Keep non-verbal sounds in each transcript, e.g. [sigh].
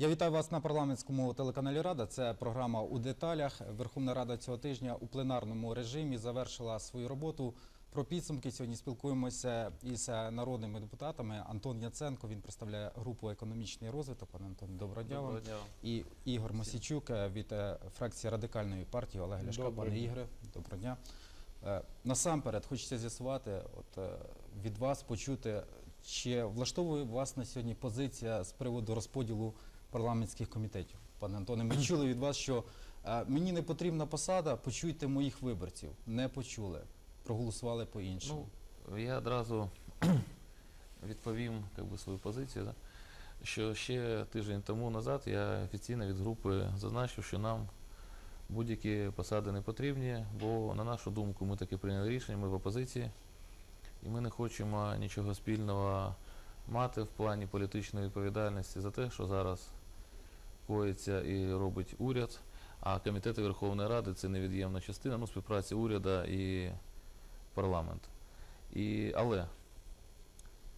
Я вітаю вас на парламентському телеканалі Рада. Це програма у деталях. Верховна Рада цього тижня у пленарному режимі завершила свою роботу. Про підсумки сьогодні спілкуємося із народними депутатами. Антон Яценко він представляє групу економічний розвиток. Пане Антон, доброго дня вам. І Ігор Мосічук від е, фракції радикальної партії Олега Ляшка. Доброго Пане. Ігоре, доброго дня. Е, Насамперед хочеться з'ясувати от, е, від вас почути, чи влаштовує вас на сьогодні позиція з приводу розподілу парламентських комітетів. Пане Антоне, ми чули від вас, що е, мені не потрібна посада, почуйте моїх виборців. Не почули, проголосували по-іншому. Ну, я одразу [clears throat] відповім би, свою позицію. Да? Що ще тиждень тому назад я офіційно від групи зазначив, що нам будь-які посади не потрібні, бо, на нашу думку, ми таки прийняли рішення, ми в опозиції, і ми не хочемо нічого спільного мати в плані політичної відповідальності за те, що зараз коїться і робить уряд. А комітети Верховної Ради це невід'ємна частина ну, співпраці уряду і парламент. І, але,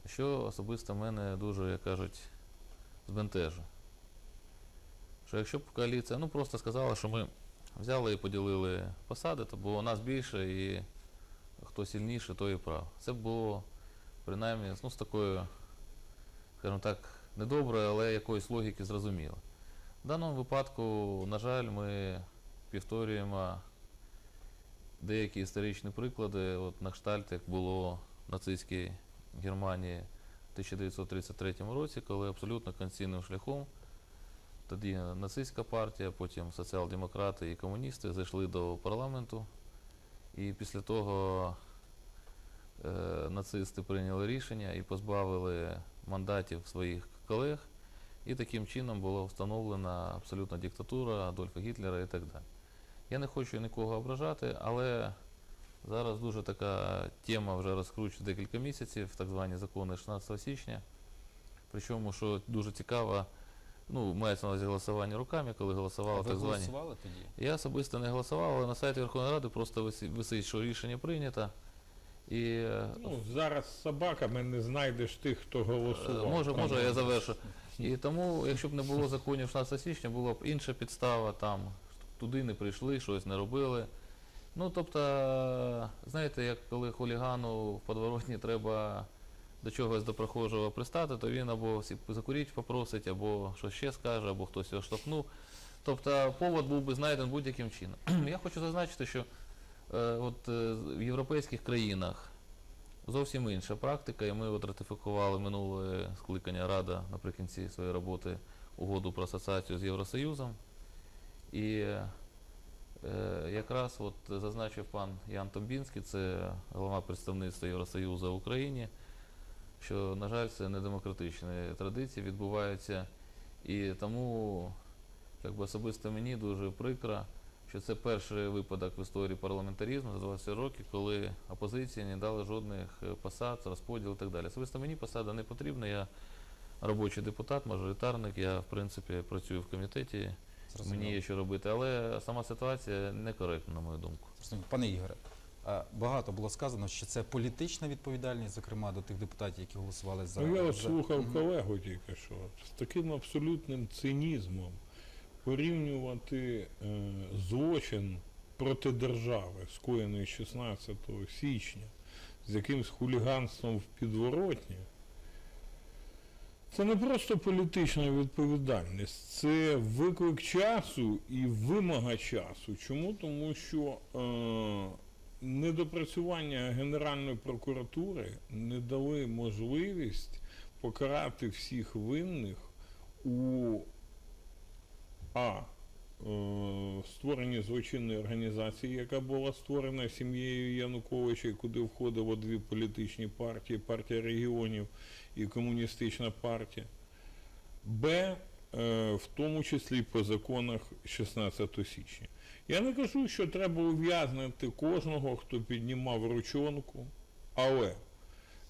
що особисто мене дуже, як кажуть, збентежує. Що якщо б коаліція ну, просто сказала, що ми взяли і поділили посади, то було нас більше і хто сильніше, той і прав. Це було принаймні ну, з такою, скажімо так, недоброю, але якоїсь логіки зрозуміло. В даному випадку, на жаль, ми повторюємо деякі історичні приклади, от на кштальт, як було в нацистській Германії в 1933 році, коли абсолютно конституційним шляхом тоді нацистська партія, потім соціал-демократи і комуністи зайшли до парламенту. І після того е, нацисти прийняли рішення і позбавили мандатів своїх колег. І таким чином була встановлена абсолютна диктатура Адольфа Гітлера і так далі. Я не хочу нікого ображати, але зараз дуже така тема вже розкручується декілька місяців, так звані закони 16 січня. Причому, що дуже цікаво, ну, мається на увазі голосування руками, коли а голосували ви так звані. голосували тоді? Я особисто не голосував, але на сайті Верховної Ради просто висить що рішення прийнято. І Ну, зараз з собаками не знайдеш тих, хто голосував. Може, може, я завершу. І тому, якщо б не було законів 16 січня, була б інша підстава, там туди не прийшли, щось не робили. Ну, тобто, знаєте, як коли хулігану в подворотні треба до чогось до прохожого пристати, то він або закуріть попросить, або щось ще скаже, або хтось його штовхнув. Тобто повод був би знайден будь-яким чином. [clears throat] Я хочу зазначити, що от, е, в європейських країнах Зовсім інша практика, і ми от ратифікували минуле скликання Рада наприкінці своєї роботи угоду про асоціацію з Євросоюзом. І е, якраз от зазначив пан Ян Томбінський, це голова представництва Євросоюзу в Україні, що, на жаль, це недемократичні традиції відбуваються. І тому як би, особисто мені дуже прикро, що це перший випадок в історії парламентаризму за 20 років, коли опозиція не дала жодних е, посад, розподіл і так далі. Особисто мені посада не потрібна. Я робочий депутат, мажоритарник, я в принципі працюю в комітеті, Зрозуміло. мені є що робити, але сама ситуація некоректна, на мою думку. Зрозуміло. Пане Ігоре, багато було сказано, що це політична відповідальність, зокрема до тих депутатів, які голосували за. Ну, я слухав колегу тільки що. З таким абсолютним цинізмом порівнювати е, злочин проти держави, скоєний 16 січня, з якимсь хуліганством в підворотні. Це не просто політична відповідальність, це виклик часу і вимога часу. Чому? Тому що е, недопрацювання Генеральної прокуратури не дали можливість покарати всіх винних у А. е, Створенні злочинної організації, яка була створена сім'єю Януковича, куди входило дві політичні партії партія регіонів і комуністична партія. Б. е, В тому числі по законах 16 січня. Я не кажу, що треба ув'язнити кожного, хто піднімав ручонку, але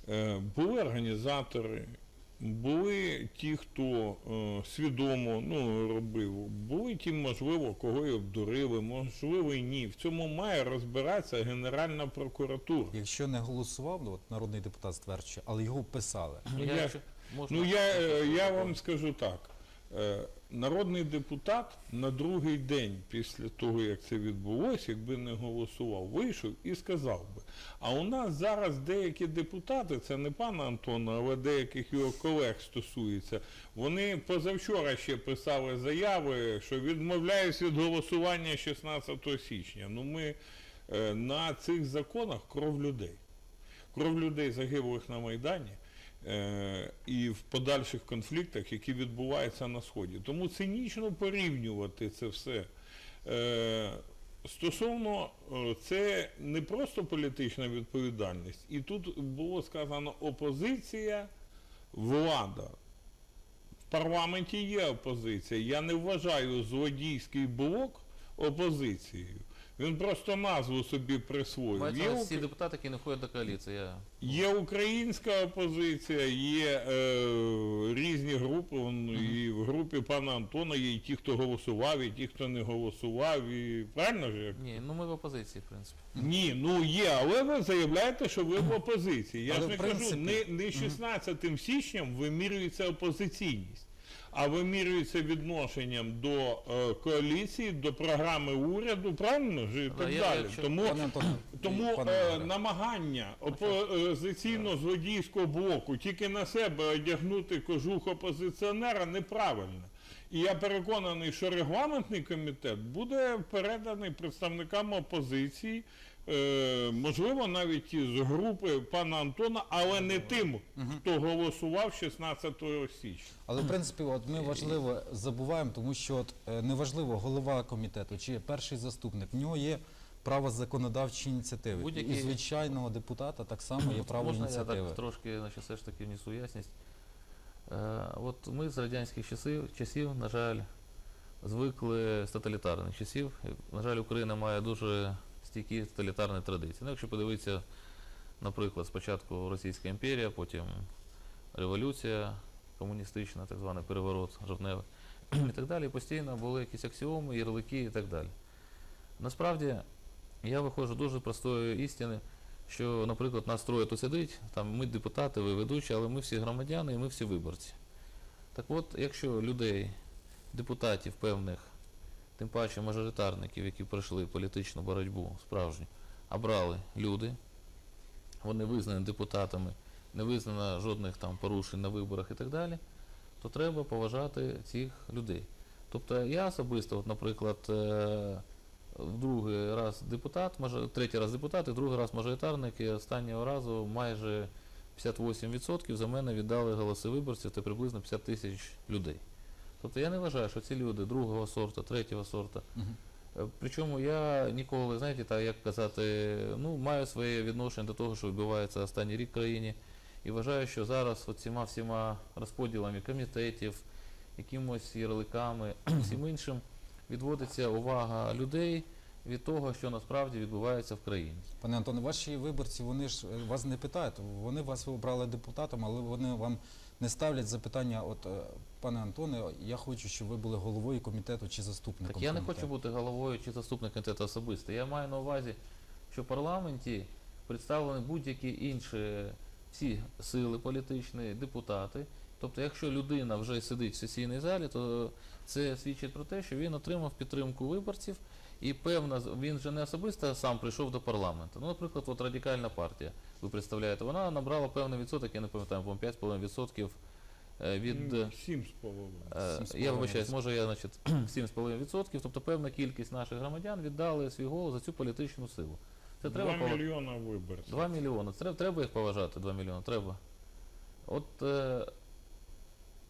е, були організатори, були ті, хто е, свідомо ну, робив, були ті, можливо, кого й обдурили, можливо, і ні. В цьому має розбиратися Генеральна прокуратура. Якщо не голосував, ну, от народний депутат стверджує, але його писали. Ну, я, я- можна- Ну я, е, я вам скажу так. Е, народний депутат на другий день після того, як це відбулося, якби не голосував, вийшов і сказав би. А у нас зараз деякі депутати, це не пана Антона, але деяких його колег стосується, вони позавчора ще писали заяви, що відмовляються від голосування 16 січня. Ну ми е, на цих законах кров людей. Кров людей загиблих на Майдані і в подальших конфліктах, які відбуваються на Сході. Тому цинічно порівнювати це все. Е, Стосовно е, це не просто політична відповідальність, і тут було сказано опозиція, влада. В парламенті є опозиція. Я не вважаю злодійський блок опозицією. Він просто назву собі присвоїв. Мається Є всі депутати, які не входять до коаліції. Я... Є українська опозиція, є е, різні групи. он, І в групі пана Антона є і ті, хто голосував, і ті, хто не голосував. І правильно ж? Ні, ну ми в опозиції, в принципі. Ні, ну є, але ви заявляєте, що ви в опозиції. Я Але ж не принципі- кажу, не, не 16 січням вимірюється опозиційність, а вимірюється відношенням до е, коаліції, до програми уряду, правильно ж і Да, так я- далі. якщо- Тому Пане Антоне, [clears throat] тому пане е, Ігоре. намагання опозиційно-злодійського блоку тільки на себе одягнути кожух опозиціонера неправильно. І я переконаний, що регламентний комітет буде переданий представникам опозиції, е, можливо, навіть із групи пана Антона, але не тим, хто голосував 16 січня. Але в принципі, от ми важливо забуваємо, тому що от е, неважливо голова комітету чи перший заступник, в нього є право законодавчої ініціативи. Будь-які- І звичайного депутата так само є право Можна я ініціативи. так трошки значить, все ж таки внесу ясність. Е, от ми з радянських часів, часів, на жаль, звикли з тоталітарних часів. На жаль, Україна має дуже стійкі тоталітарні традиції. Ну, якщо подивитися, наприклад, спочатку Російська імперія, потім революція комуністична, так званий переворот жовтневий [clears throat] і так далі. Постійно були якісь аксіоми, ярлики і так далі. Насправді, я виходжу дуже простої істини, що, наприклад, нас троє тут сидить, там ми депутати, ви ведучі, але ми всі громадяни і ми всі виборці. Так от, якщо людей, депутатів певних, тим паче мажоритарників, які пройшли політичну боротьбу справжню, обрали люди, вони визнані депутатами, не визнано жодних там порушень на виборах і так далі, то треба поважати цих людей. Тобто я особисто, от, наприклад, е, в другий раз депутат, третій раз депутат і другий раз мажоритарник, і останнього разу майже 58% за мене віддали голоси виборців, це приблизно 50 тисяч людей. Тобто я не вважаю, що ці люди другого сорту, третього сорту. Е, Причому я ніколи, знаєте, так як казати, ну, маю своє відношення до того, що відбувається останній рік в країні. І вважаю, що зараз от цими всіма розподілами комітетів, якимось ярликами, [clears throat] всім іншим відводиться увага людей від того, що насправді відбувається в країні. Пане Антоне, ваші виборці, вони ж е, вас не питають, вони вас обрали депутатом, але вони вам не ставлять запитання, от, е, пане Антоне, я хочу, щоб ви були головою комітету чи заступником. Так я не хочу бути головою чи заступником комітету особисто. Я маю на увазі, що в парламенті представлені будь-які інші всі сили політичні, депутати. Тобто, якщо людина вже сидить в сесійній залі, то це свідчить про те, що він отримав підтримку виборців, і певно, він же не особисто сам прийшов до парламенту. Ну, наприклад, от радикальна партія, ви представляєте, вона набрала певний відсоток, я не пам'ятаю, по 5,5% е, від. е, Сім з половиною. Е, Я вибачаюсь, може я значить [clears throat] 7,5%, тобто певна кількість наших громадян віддали свій голос за цю політичну силу. Це треба Два мільйона виборців. 2 мільйони. Це треба їх поважати, 2 мільйони, треба. От е,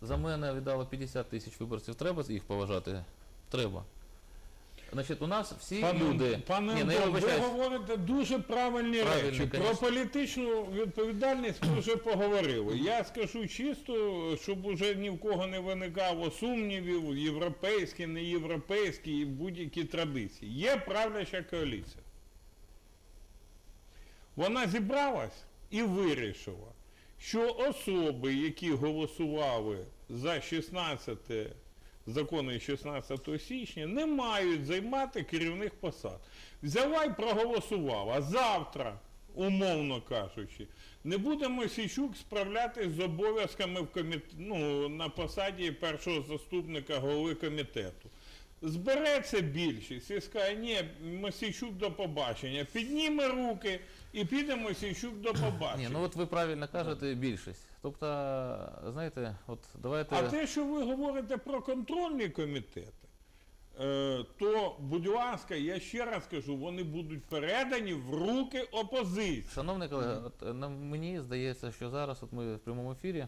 за мене віддало 50 тисяч виборців. Треба їх поважати? Треба. Значить, у нас всі Пане, люди. пане Ні, ну, я Антон, ви вибачаюсь. говорите дуже правильні Правильні, речі. Про конечно. політичну відповідальність ми вже поговорили. Я скажу чисто, щоб уже ні в кого не виникало сумнівів, європейські, не європейські і будь-які традиції. Є правляча коаліція. Вона зібралась і вирішила, що особи, які голосували за 16 закони 16 січня, не мають займати керівних посад. Взяла і проголосувала. Завтра, умовно кажучи, Не буде Мосійчук справлятись з обов'язками в коміт... ну, на посаді першого заступника голови комітету. Збереться більшість і скаже, ні, Мосійчук до побачення. Підніме руки і піде Мосійчук до побачення. Ні, ну от ви правильно кажете більшість. Тобто, знаєте, от давайте. А те, що ви говорите про контрольні комітети, е, то, будь ласка, я ще раз кажу, вони будуть передані в руки опозиції. Шановний колега, от е, мені здається, що зараз от ми в прямому ефірі,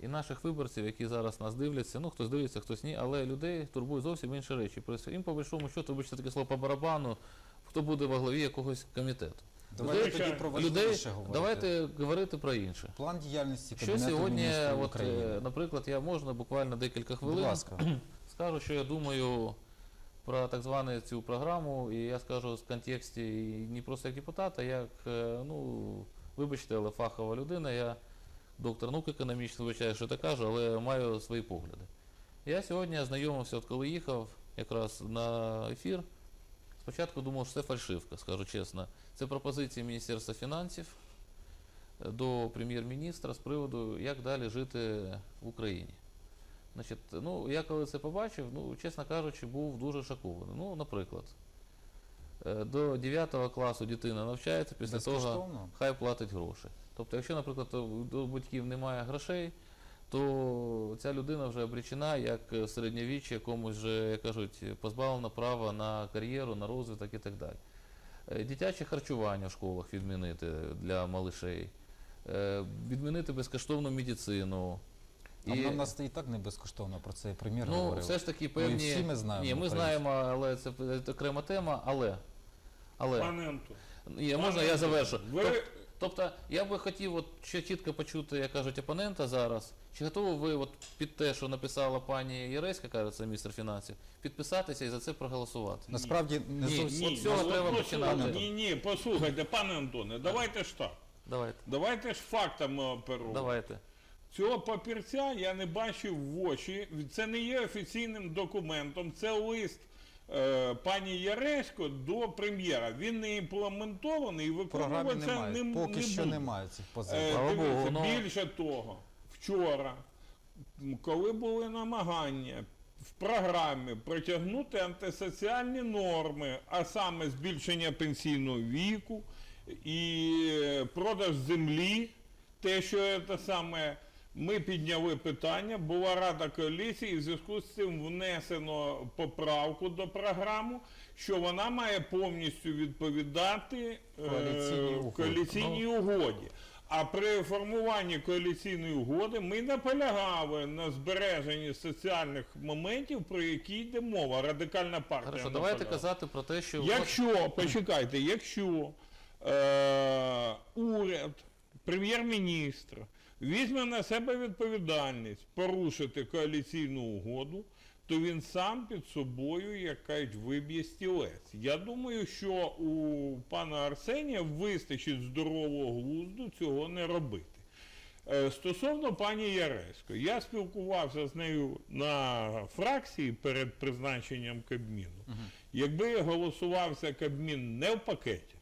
і наших виборців, які зараз нас дивляться, ну хтось дивиться, хтось ні, але людей турбують зовсім інші речі. Їм по большому счету, вибачте таке слово по барабану, хто буде во главі якогось комітету. Давайте Людей- тоді про людей, важливіше говорити. давайте говорити про інше. План діяльності Що сьогодні, міністрів от, України. е, наприклад, я можна буквально декілька Будь хвилин ласка. [clears throat] скажу, що я думаю про так звану цю програму, і я скажу в контексті не просто як депутата, як, е, ну, вибачте, але фахова людина, я доктор наук економічних, вибачаю, що так кажу, але маю свої погляди. Я сьогодні ознайомився, от коли їхав якраз на ефір, спочатку думав, що це фальшивка, скажу чесно. Це пропозиції Міністерства фінансів е, до прем'єр-міністра з приводу, як далі жити в Україні. Значить, ну, я коли це побачив, ну, чесно кажучи, був дуже шокований. Ну, наприклад, е, до 9 класу дитина навчається, після того хай платить гроші. Тобто, якщо, наприклад, у батьків немає грошей, то ця людина вже обречена, як е, середньовіччя якомусь вже, як кажуть, позбавлена права на кар'єру, на розвиток і так далі. Е, Дитяче харчування в школах відмінити для малишей, Е, відмінити безкоштовну медицину. А в нас і так не безкоштовно про це і прем'єр Ну, говорив. все ж таки Ну, і всі ми знаємо Ні, ми про знаємо, але це, це окрема тема, але. але Пане Антон, Ні, можна пане я завершу. Ви, Тоб- Тобто, я би хотів от ще чітко почути, як кажуть, опонента зараз. Чи готові ви от під те, що написала пані Єреська, кажеться, міністр фінансів, підписатися і за це проголосувати? Насправді не Ні, зовсім. от цього ну, треба послухайте, починати. Ні, ні, послухайте, пане Антоне, давайте ж так. Давайте. Давайте ж фактами оперувати. Давайте. Цього папірця я не бачив в очі. Це не є офіційним документом, це лист пані Яресько до прем'єра. Він не імплементований і виконуватися немає. не, Поки не що буде. немає цих Е, позицій. Дивіться, ну. Більше того, вчора, коли були намагання в програмі протягнути антисоціальні норми, а саме збільшення пенсійного віку і е, продаж землі, те, що це саме. Ми підняли питання, була рада коаліції, і в зв'язку з цим внесено поправку до програми, що вона має повністю відповідати е, Коаліційній угоді. А при формуванні коаліційної угоди ми наполягали на збереженні соціальних моментів, про які йде мова. Радикальна партія. Хорошо, давайте казати про те, що. Якщо, почекайте, якщо е, уряд, прем'єр-міністр візьме на себе відповідальність порушити коаліційну угоду, то він сам під собою, як кажуть, виб'є стілець. Я думаю, що у пана Арсенія вистачить здорового глузду цього не робити. Е, Стосовно пані Яресько, я спілкувався з нею на фракції перед призначенням Кабміну. Якби голосувався Кабмін не в пакеті,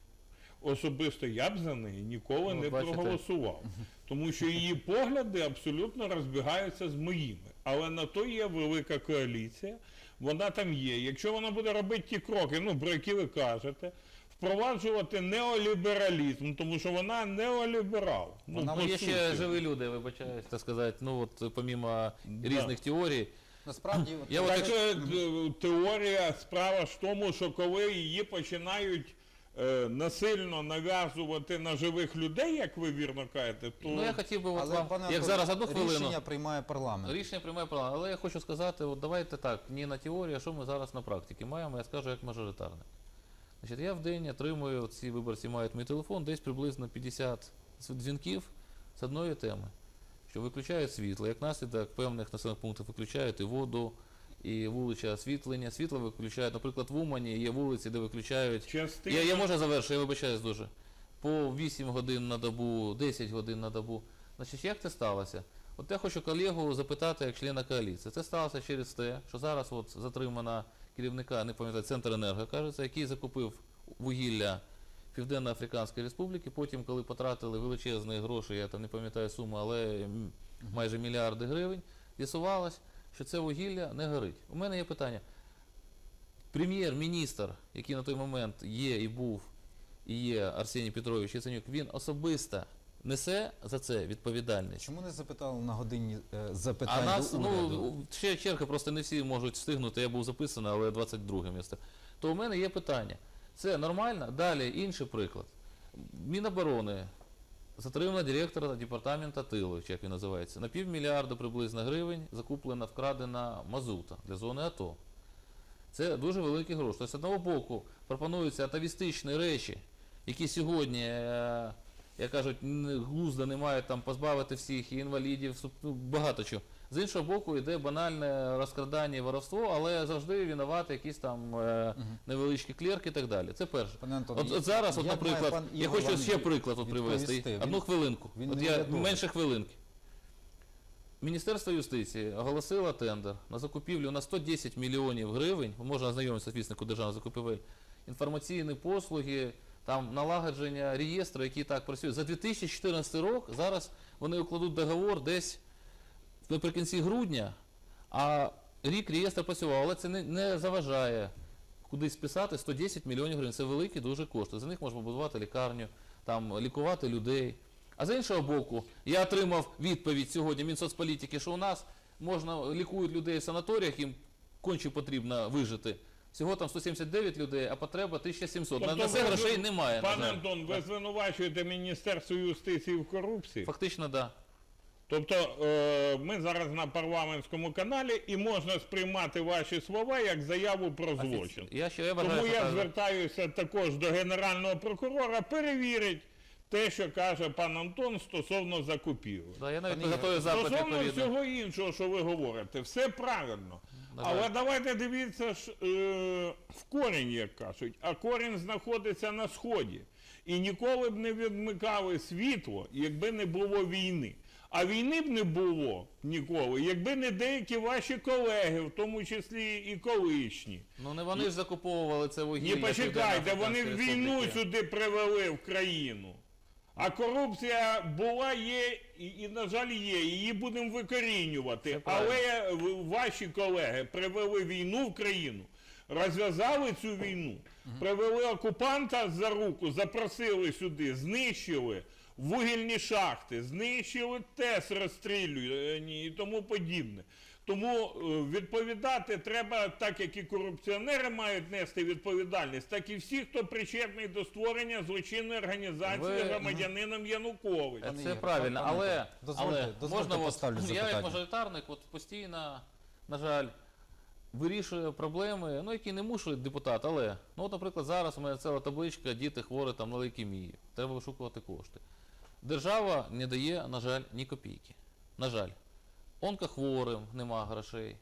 особисто я б за неї ніколи Ну, не бачите. проголосував. Тому що її погляди абсолютно розбігаються з моїми. Але на то є велика коаліція, вона там є. Якщо вона буде робити ті кроки, ну про які ви кажете, впроваджувати неолібералізм, тому що вона неоліберал. Ну, Вона є ще живі люди, вибачаюсь, так сказати, ну от помімо Да. різних теорій. Насправді, Я от Так, якщо- е, теорія справа ж в тому, що коли її починають насильно нав'язувати на живих людей, як ви вірно кажете, то Ну я хотів би от але, вам, пане як Антоне, зараз одну хвилину. рішення приймає парламент. Рішення приймає парламент. Але я хочу сказати, от давайте так, не на теорії, а що ми зараз на практиці маємо, я скажу як мажоритарник. Значить, я в день отримую, ці виборці мають мій телефон, десь приблизно 50 дзвінків з одної теми, що виключають світло, як наслідок певних населених пунктів виключають і воду, і вуличне освітлення. Світло виключають, наприклад, в Умані є вулиці, де виключають частина... я, я можу завершити, я вибачаюсь дуже. По 8 годин на добу, 10 годин на добу. Значить, як це сталося? От я хочу колегу запитати як члена коаліції. Це сталося через те, що зараз от затримана керівника, не пам'ятаю, Центренерго, кажеться, який закупив вугілля Південно-Африканської Республіки. Потім, коли потратили величезні гроші, я там не пам'ятаю суму, але майже мільярди гривень, з'ясувалось, що це вугілля не горить. У мене є питання. Прем'єр-міністр, який на той момент є і був, і є Арсеній Петрович Яценюк, він особисто несе за це відповідальність. Чому не запитали на годині е, запитань А нас, до уряду? ну, ще черга, просто не всі можуть встигнути, я був записаний, але 22 місце. То у мене є питання. Це нормально? Далі інший приклад. Міноборони затримана директора департамента тилу, як він називається, на півмільярда приблизно гривень закуплена, вкрадена мазута для зони АТО. Це дуже великі гроші. Тобто, з одного боку, пропонуються атавістичні речі, які сьогодні, е, як кажуть, глузда не мають там позбавити всіх і інвалідів, ну, багато чого. З іншого боку, йде банальне розкрадання і воровство, але завжди винувати якісь там е, невеличкі клерки і так далі. Це перше. Антон, От, от зараз, от, наприклад, пан я Ігор хочу ще приклад от привести. Він- Одну хвилинку. він от я менше хвилинки. Міністерство юстиції оголосило тендер на закупівлю на 110 мільйонів гривень, можна ознайомитися з віснику державної закупівель, інформаційні послуги, там налагодження реєстру, який так працює. За 2014 рік зараз вони укладуть договор десь наприкінці грудня, а рік реєстр працював, але це не, не заважає кудись писати 110 мільйонів гривень. Це великі дуже кошти. За них можна будувати лікарню, там, лікувати людей. А з іншого боку, я отримав відповідь сьогодні Мінсоцполітики, що у нас можна лікують людей в санаторіях, їм конче потрібно вижити. Всього там 179 людей, а потреба 1700. на, Тобто на це ви- грошей немає. на Пане жаль. Антон, ви звинувачуєте Міністерство юстиції в корупції? Фактично, так. Да. Тобто е, ми зараз на парламентському каналі і можна сприймати ваші слова як заяву про злочин. Я ще я вважаю, Тому що я так. звертаюся також до генерального прокурора, перевірить те, що каже пан Антон стосовно закупівель. Да, я навіть Ігоре, готую запит Стосовно відповідно. всього іншого, що ви говорите, все правильно. Але давайте дивіться ж е, в корінь, як кажуть, а корінь знаходиться на сході. І ніколи б не відмикали світло, якби не було війни. А війни б не було ніколи, якби не деякі ваші колеги, в тому числі і колишні. Ну не вони ж закуповували це вугілля. Ні, почекайте, вони війну сюди привели в країну. А корупція була, є і, і, на жаль, є. Її будемо викорінювати. Але ваші колеги привели війну в країну, розв'язали цю війну, привели окупанта за руку, запросили сюди, знищили вугільні шахти, знищили ТЕС розстрілювані і тому подібне. Тому е, відповідати треба, так як і корупціонери мають нести відповідальність, так і всі, хто причетний до створення злочинної організації Ви- громадянином Януковича. Це Ігор, правильно, пане але, дозвольте- але дозвольте можна поставлю от, я запитання. як мажоритарник от постійно, на жаль, вирішую проблеми, ну які не мушують депутат, але, ну от, наприклад, зараз у мене ціла табличка, діти хворі там на лейкемію, треба вишукувати кошти. Держава не дає, на жаль, ні копійки. На жаль. Онкохворим нема грошей.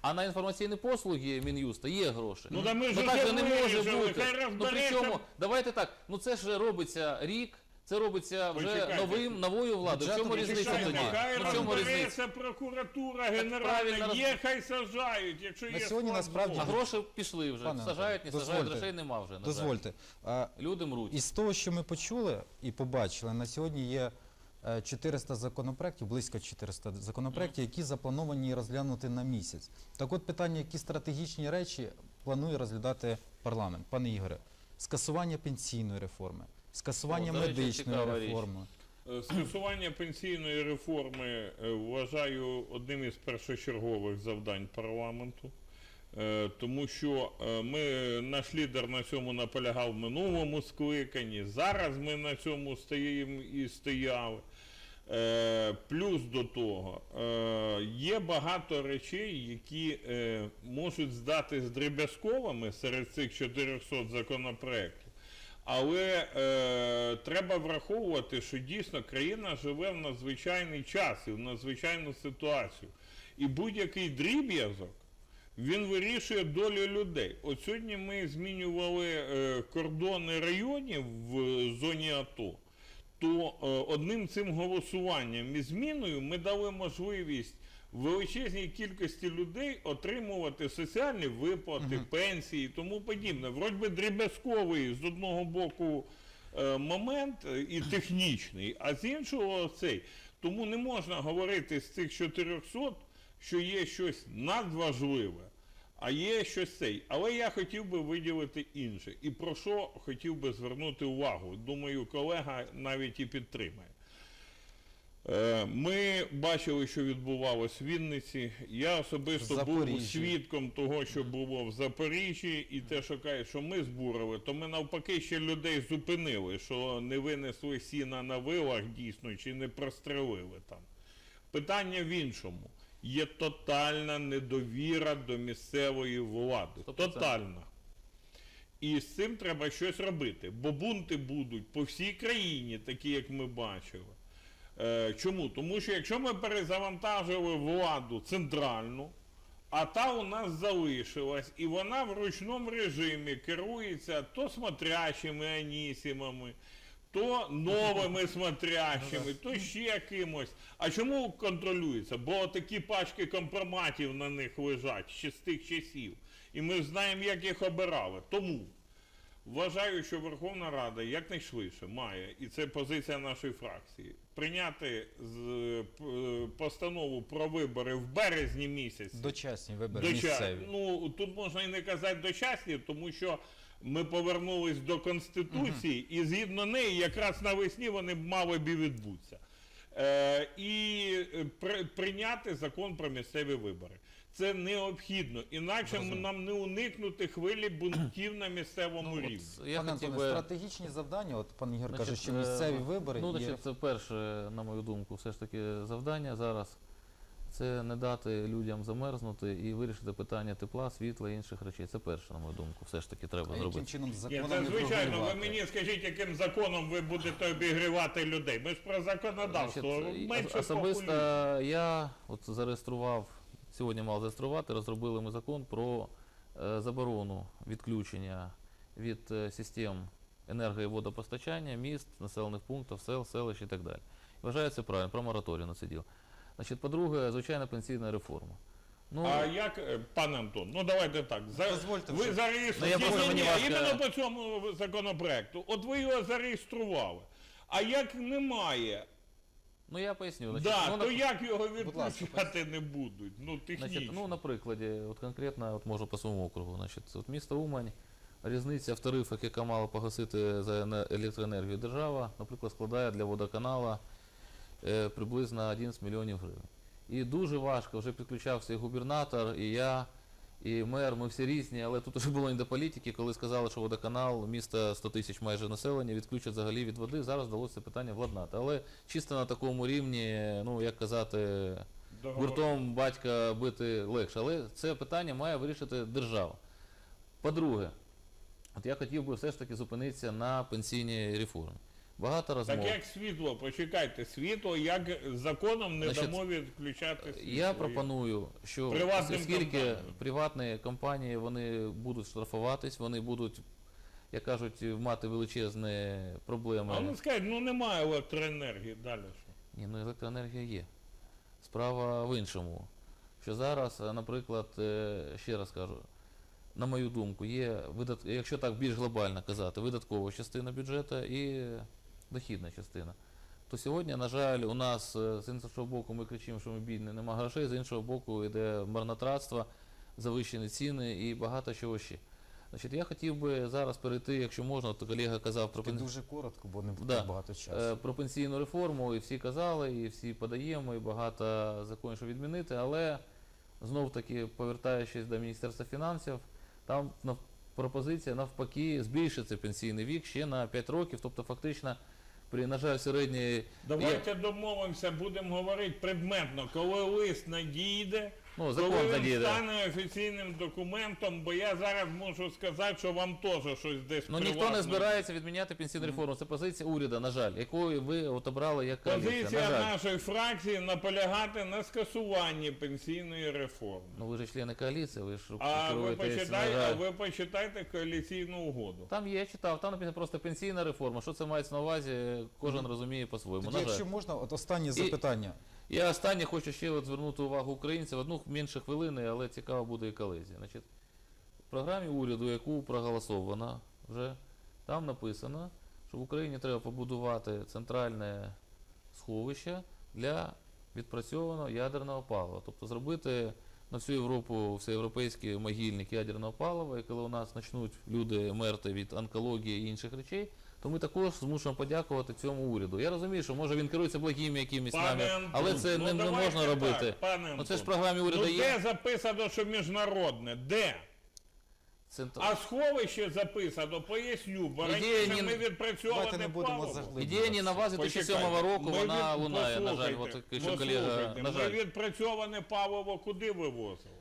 А на інформаційні послуги Мін'юста є гроші. Ну, та ми ж так же не може бути. Ну причому, давайте так, ну це ж робиться рік, це робиться вже Почекайте. новим, новою владою. В чому різниця тоді? Хай Ну, в чому різниця? розбереться прокуратура правильно генеральна, роз- є, хай сажають, якщо На є сьогодні склад насправді- А гроші пішли вже. Пане Сажають, не Антоне, сажають, дозвольте. грошей нема вже. На жаль. Дозвольте. А, Люди мруть. Із того, що ми почули і побачили, на сьогодні є 400 законопроєктів, близько 400 законопроєктів, які заплановані розглянути на місяць. Так от питання, які стратегічні речі планує розглядати парламент. Пане Ігоре, скасування пенсійної реформи, скасування О, медичної річ. реформи. Е, Скасування пенсійної реформи е, вважаю одним із першочергових завдань парламенту. Е, Тому що е, ми, наш лідер на цьому наполягав в минулому скликанні. Зараз ми на цьому стоїмо і стояли. Е, Плюс до того, е, є багато речей, які е, можуть здатись дріб'язковими серед цих 400 законопроєктів. Але треба враховувати, що дійсно країна живе в надзвичайний час і в надзвичайну ситуацію. І будь-який дріб'язок він вирішує долю людей. От сьогодні ми змінювали кордони районів в зоні АТО. То е, одним цим голосуванням і зміною ми дали можливість величезній кількості людей отримувати соціальні виплати, пенсії і тому подібне. Вроді би дріб'язковий з одного боку е, момент е, і технічний, а з іншого цей. Тому не можна говорити з цих 400, що є щось надважливе. А є щось цей. Але я хотів би виділити інше. І про що хотів би звернути увагу. Думаю, колега навіть і підтримає. Е, Ми бачили, що відбувалось в Вінниці. Я особисто був свідком того, що було в Запоріжжі, і те, що кажуть, що ми збурили, то ми навпаки ще людей зупинили, що не винесли сіна на вилах дійсно, чи не прострелили там. Питання в іншому. Є тотальна недовіра до місцевої влади. Сто процентів. Тотальна. І з цим треба щось робити, бо бунти будуть по всій країні, такі як ми бачили. Е, чому? Тому що якщо ми перезавантажили владу центральну, а та у нас залишилась, і вона в ручному режимі керується то смотрящими анісімами, то новими смотрящими, то ще кимось. А чому контролюється? Бо такі пачки компроматів на них лежать ще з тих часів. І ми знаємо, як їх обирали. Тому Вважаю, що Верховна Рада якнайшвидше має, і це позиція нашої фракції, прийняти з, е, п- постанову про вибори в березні місяці. Дочасні вибори Доча- місцеві. Ну, тут можна і не казати дочасні, тому що ми повернулись до Конституції, і згідно неї, якраз навесні вони мали б і відбутися. Е, і е, при, прийняти закон про місцеві вибори. Це необхідно, інакше Зрозумів. нам не уникнути хвилі бунтів на місцевому Ну, рівні. от я Пане хотів Антоне, би... стратегічні завдання, от пан Ігор каже, Значить, що е, місцеві вибори Ну, є. це перше, на мою думку, все ж таки завдання зараз. Це не дати людям замерзнути і вирішити питання тепла, світла і інших речей. Це перше, на мою думку, все ж таки треба А яким зробити. чином законом це не звичайно, ви мені скажіть, яким законом ви будете обігрівати людей. Ми ж про законодавство. Значить, менше особисто популізму. я от зареєстрував, сьогодні мав зареєструвати, розробили ми закон про е, заборону відключення від е, систем енерго і водопостачання, міст, населених пунктів, сел, селищ і так далі. Вважаю це правильно, про мораторій на це діло. Значить, по-друге, звичайна пенсійна реформа. Ну, А як, е, пане Антон, ну давайте так. За, Дозвольте ви вже. зареєстрували. Ну, я просто, Ні, ні, мені ні, важко- іменно по цьому законопроекту. От ви його зареєстрували. А як немає, ну я поясню. Значить, да, ну, то нап- як його ласка, відключати не будуть? Ну, технічно. Значить, ну, на прикладі, от конкретно от можу по своєму округу. Значить, от місто Умань, різниця в тарифах, яка мала погасити за ене- електроенергію держава, наприклад, складає для водоканала е, приблизно 11 мільйонів гривень. І дуже важко, вже підключався і губернатор, і я, і мер, ми всі різні, але тут вже було не до політики, коли сказали, що водоканал, місто 100 тисяч майже населення, відключать взагалі від води. Зараз вдалося це питання владнати. Але чисто на такому рівні, ну як казати, гуртом батька бити легше. Але це питання має вирішити держава. По-друге, от я хотів би все ж таки зупинитися на пенсійній реформі. Багато розмов. Так як світло, почекайте, світло, як законом не Значить, дамо відключати світло. Я пропоную, що Приватним оскільки компаніям. приватні компанії вони будуть штрафуватись, вони будуть, як кажуть, мати величезні проблеми. А вони скажуть, ну немає електроенергії, далі що? Ні, ну електроенергія є. Справа в іншому. Що зараз, е, наприклад, е, ще раз кажу, на мою думку, є видат... якщо так більш глобально казати, видаткова частина бюджету і дохідна частина. То сьогодні, на жаль, у нас е, з іншого боку ми кричимо, що ми бідні, нема грошей, з іншого боку йде марнотратство, завищені ціни і багато чого ще. Значить, я хотів би зараз перейти, якщо можна, от колега казав про Ти пен- дуже коротко, бо не буде Да. багато часу. Е, Про пенсійну реформу і всі казали, і всі подаємо, і багато законів, що відмінити, але знов таки, повертаючись до Міністерства фінансів, там пропозиція навпаки збільшити пенсійний вік ще на 5 років, тобто фактично при, на жаль, середній. Давайте домовимося, будемо говорити предметно, коли лист надійде, Ну, закон коли він надійде. стане офіційним документом, бо я зараз можу сказати, що вам теж щось десь Ну ніхто не збирається відміняти пенсійну реформу. Це позиція уряду, на жаль, якою ви от обрали як коаліція. На Позиція жаль. нашої фракції наполягати на скасуванні пенсійної реформи. Ну ви ж члени коаліції, ви ж А ви керуєтесь, на почитайте, а жаль. ви почитайте коаліційну угоду. Там є, я читав, там написано просто пенсійна реформа. Що це мається на увазі, кожен розуміє по-своєму. Тоді, На жаль. якщо можна, от останнє запитання. І останнє хочу ще от звернути увагу українців. Одну менше хвилини, але цікаво буде і колезі. Значить, в програмі уряду, яку проголосовано вже, там написано, що в Україні треба побудувати центральне сховище для відпрацьованого ядерного палива. Тобто зробити на всю Європу всеєвропейський могильник ядерного палива, і коли у нас почнуть люди мерти від онкології і інших речей, то ми також змушуємо подякувати цьому уряду. Я розумію, що може він керується благими якимись Пане нами, Антон, але це ну, не, не давайте можна так, робити. пане Ну це ж в Антон. програмі уряду Ну, є. де записано, що міжнародне? Де? Центр... А сховище записано, поясню, бо Ідея раніше ні- ми відпрацьовували Давайте не будемо паливо. заглиблюватися. Ідея Нінавази Почекайте, 2007 року, ми вона від- лунає, на жаль. послухайте, От, що колега, послухайте, на жаль. Ми відпрацьоване паливо куди вивозили?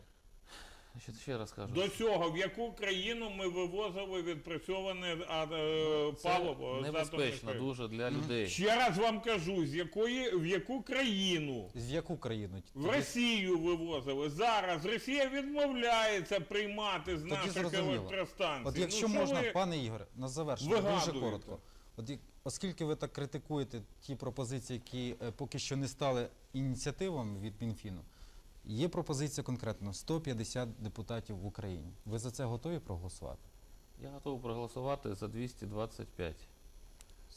Значить, ще раз кажу. До цього, в яку країну ми вивозили відпрацьоване а, е, Це паливо? з небезпечно атомних дуже для людей. Ще раз вам кажу, з якої, в яку країну? В яку країну? В Росію вивозили. Зараз Росія відмовляється приймати з Тоді наших зрозуміло. електростанцій. От якщо Ну, що можна, ви- пане Ігоре, на завершення дуже вигадуєте? коротко. От як- оскільки ви так критикуєте ті пропозиції, які е, поки що не стали ініціативами від Мінфіну, є пропозиція конкретно 150 депутатів в Україні. Ви за це готові проголосувати? Я готовий проголосувати за 225.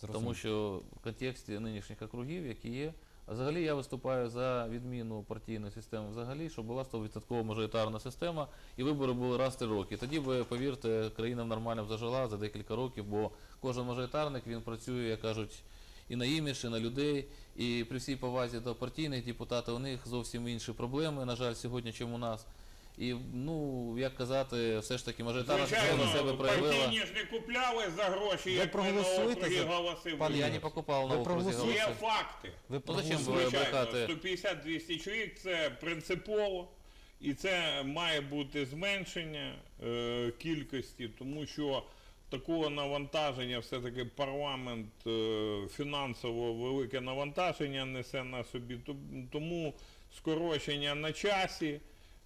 Зрозуміло. Тому що в контексті нинішніх округів, які є, а взагалі я виступаю за відміну партійної системи взагалі, щоб була 100% мажоритарна система, і вибори були раз три роки. Тоді би, повірте, країна нормально б зажила за декілька років, бо кожен мажоритарник він працює, як кажуть, і на імідж, і на людей. І при всій повазі до партійних депутатів у них зовсім інші проблеми, на жаль, сьогодні, чим у нас. І ну, як казати, все ж таки мажоритарна система себе Звичайно, проявила. партійні ж не купляли за гроші, Ви як ми на округі голоси Пане Я не покупав на окрузі проголосуєте? Є факти. Ви Ну, зачем проголосуєте? ви- брехати. 150-200 чоловік це принципово, і це має бути зменшення е, кількості, тому що такого навантаження, все-таки парламент е, фінансово велике навантаження несе на собі, тому скорочення на часі.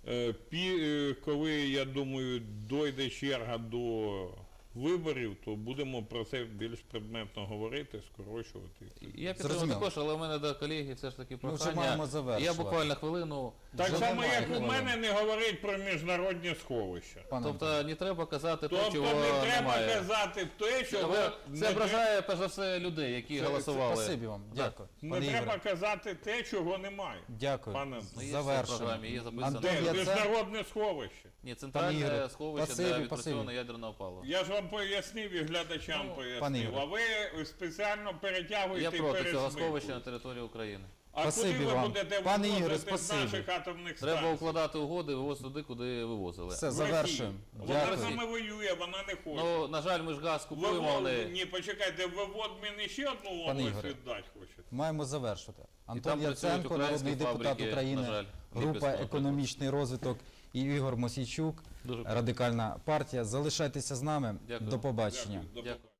Е, е, коли, я думаю, дойде черга до виборів, то будемо про це більш предметно говорити, скорочувати. Я підтримую також, але у мене до колеги все ж таки Ми вже маємо завершувати. Я буквально хвилину. Так Вже само, немає як у мене не говорить про міжнародні сховища. Пане Тобто не треба казати те, Тобто чого не треба немає. казати те, що Ви- не, Це ображає перш за все людей, які це- голосували. це- Спасибі вам, Да. дякую. не Пане треба Ігоре, казати те, чого немає. дякую. Пане, Ну, є Завершено. в програмі, є записано. Антон Де Яцен- міжнародне сховище? Ні, центральне Ігоре, сховище для спасибі. відпрацьованого ядерного палива. Я ж вам пояснив і глядачам Ну, пояснив, Ігоре. а ви спеціально перетягуєте Я і проти цього сховища на території України. А Спасибі куди ви вам. будете Пане Ігоре, вивозити з спасибі. наших атомних Треба укладати угоди, вивозити туди, куди вивозили. Все, завершуємо. Вона Дякую. з нами воює, вона не хоче. Ну, на жаль, ми ж газ купуємо, Вивод... але Ні, почекайте, вивод мені ще одну область Ігоре. віддати хочете. Маємо завершити. Антон працюють Яценко, народний депутат фабрики, України, на жаль. група Ліпецького економічний розвиток і Ігор Мосійчук, Дуже радикальна партія. Залишайтеся з нами. Дякую. До побачення. Дякую. До Дякую.